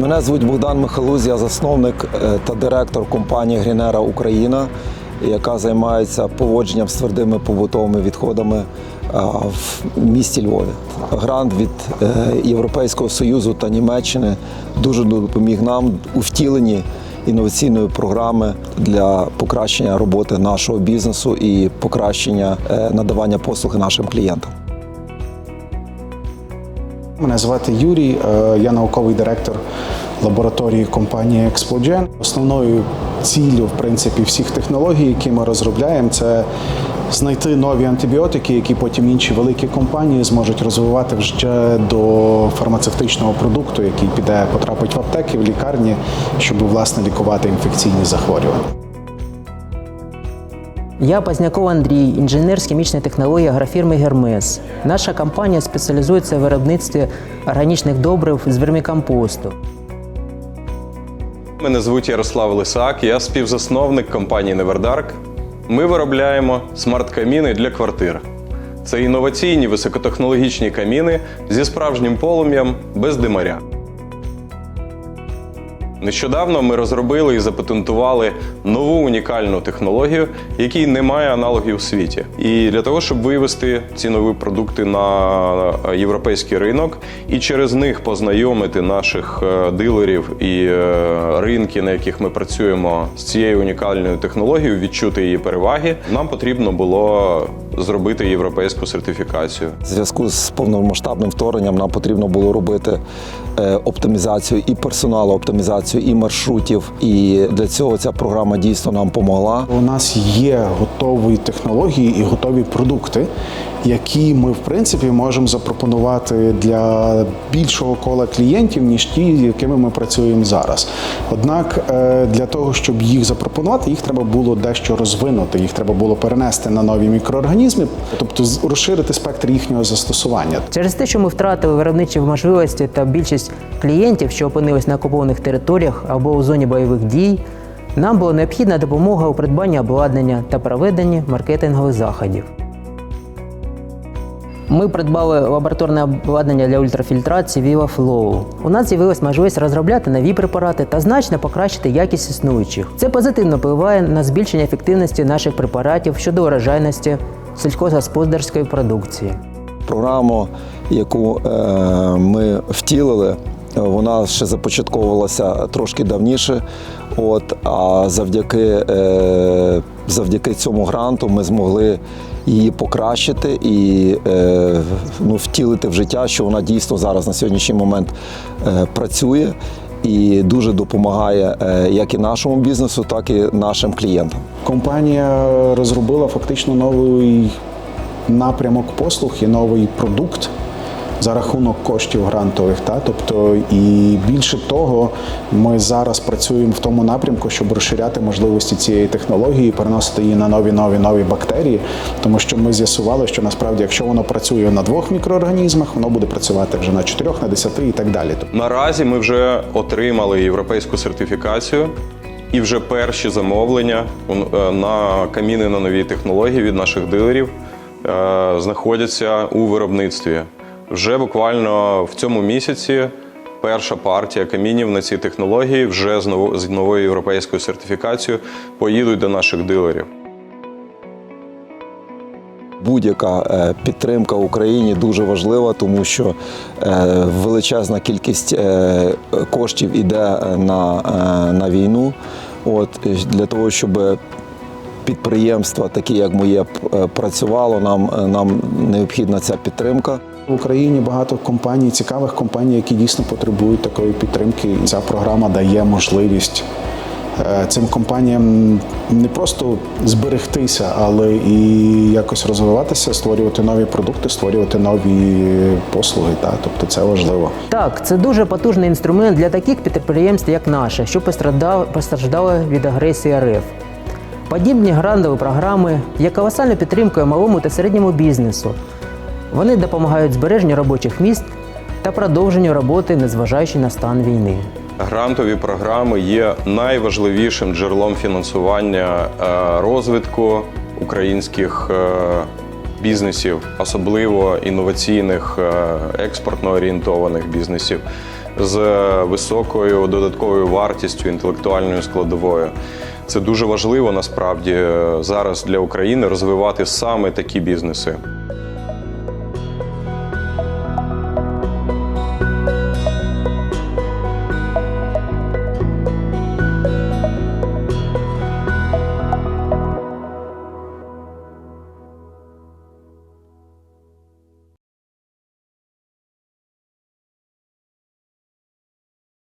Мене звуть Богдан Михалуз, я засновник е, та директор компанії Грінера Україна, яка займається поводженням з твердими побутовими відходами в місті Львові. Грант від е, Європейського Союзу та Німеччини дуже допоміг нам у втіленні інноваційної програми для покращення роботи нашого бізнесу і покращення е, надавання послуги нашим клієнтам. Мене звати Юрій, е, я науковий директор лабораторії компанії Explogen. Основною ціллю, в принципі, всіх технологій, які ми розробляємо, це знайти нові антибіотики, які потім інші великі компанії зможуть розвивати вже до фармацевтичного продукту, який піде, потрапить в аптеки, в лікарні, щоб власне лікувати інфекційні захворювання. Я Позняков Андрій, інженер з хімічної технології агрофірми Гермес. Наша компанія спеціалізується в виробництві органічних добрив з вермікомпосту. Мене звуть Ярослав Лисак, я співзасновник компанії Neverdark. Ми виробляємо смарт-каміни для квартир. Це інноваційні високотехнологічні каміни зі справжнім полум'ям без димаря. Нещодавно ми розробили і запатентували нову унікальну технологію, якій немає аналогів у світі. І для того, щоб вивести ці нові продукти на європейський ринок і через них познайомити наших е, дилерів і е, ринки, на яких ми працюємо з цією унікальною технологією, відчути її переваги, нам потрібно було зробити європейську сертифікацію. В зв'язку з повномасштабним вторгненням нам потрібно було робити е, оптимізацію і персоналу, оптимізацію і маршрутів. І для цього ця програма дійсно нам допомогла. У нас є готові технології і готові продукти, які ми в принципі можемо запропонувати для більшого кола клієнтів, ніж ті, з якими ми працюємо зараз. Однак е, для того, щоб їх запропонувати, їх треба було дещо розвинути, їх треба було перенести на нові мікроорганізми, тобто розширити спектр їхнього застосування. Через те, що ми втратили виробничі можливості та більшість клієнтів, що опинились на окупованих територіях або у зоні бойових дій, нам була необхідна допомога у придбанні обладнання та проведенні маркетингових заходів. Ми придбали лабораторне обладнання для ультрафільтрації VivaFlow. У нас з'явилась можливість розробляти нові препарати та значно покращити якість існуючих. Це позитивно впливає на збільшення ефективності наших препаратів щодо урожайності сільськогосподарської продукції. Програму, яку е, ми втілили, вона ще започатковувалася трошки давніше. От, а завдяки, е, завдяки цьому гранту ми змогли її покращити і е, ну, втілити в життя, що вона дійсно зараз на сьогоднішній момент е, працює і дуже допомагає е, як і нашому бізнесу, так і нашим клієнтам. Компанія розробила фактично новий напрямок послуг і новий продукт за рахунок коштів грантових. Та? Тобто, і більше того, ми зараз працюємо в тому напрямку, щоб розширяти можливості цієї технології, переносити її на нові нові нові бактерії, тому що ми з'ясували, що насправді, якщо воно працює на двох мікроорганізмах, воно буде працювати вже на чотирьох, на десяти і так далі. Наразі ми вже отримали європейську сертифікацію. І вже перші замовлення е, на каміни на нові технології від наших дилерів е, знаходяться у виробництві. Вже буквально в цьому місяці перша партія камінів на ці технології вже з ново- з новою європейською сертифікацією поїдуть до наших дилерів. Будь-яка е, підтримка Україні дуже важлива, тому що е, величезна кількість е, коштів іде на, на війну. От для того, щоб підприємства, такі як моє, е, працювало, нам, е, нам необхідна ця підтримка. В Україні багато компаній, цікавих компаній, які дійсно потребують такої підтримки. І ця програма дає можливість е, цим компаніям не просто зберегтися, але і якось розвиватися, створювати нові продукти, створювати нові послуги. Та? Тобто це важливо. Так, це дуже потужний інструмент для таких підприємств, як наше, що постраждали від агресії РФ. Подібні грантові програми є колосальною підтримкою малому та середньому бізнесу. Вони допомагають збереженню робочих місць та продовженню роботи, незважаючи на стан війни. Грантові програми є найважливішим джерелом фінансування е, розвитку українських е, бізнесів, особливо інноваційних, е, експортно орієнтованих бізнесів. з високою додатковою вартістю, інтелектуальною складовою. Це дуже важливо насправді е, зараз для України розвивати саме такі бізнеси.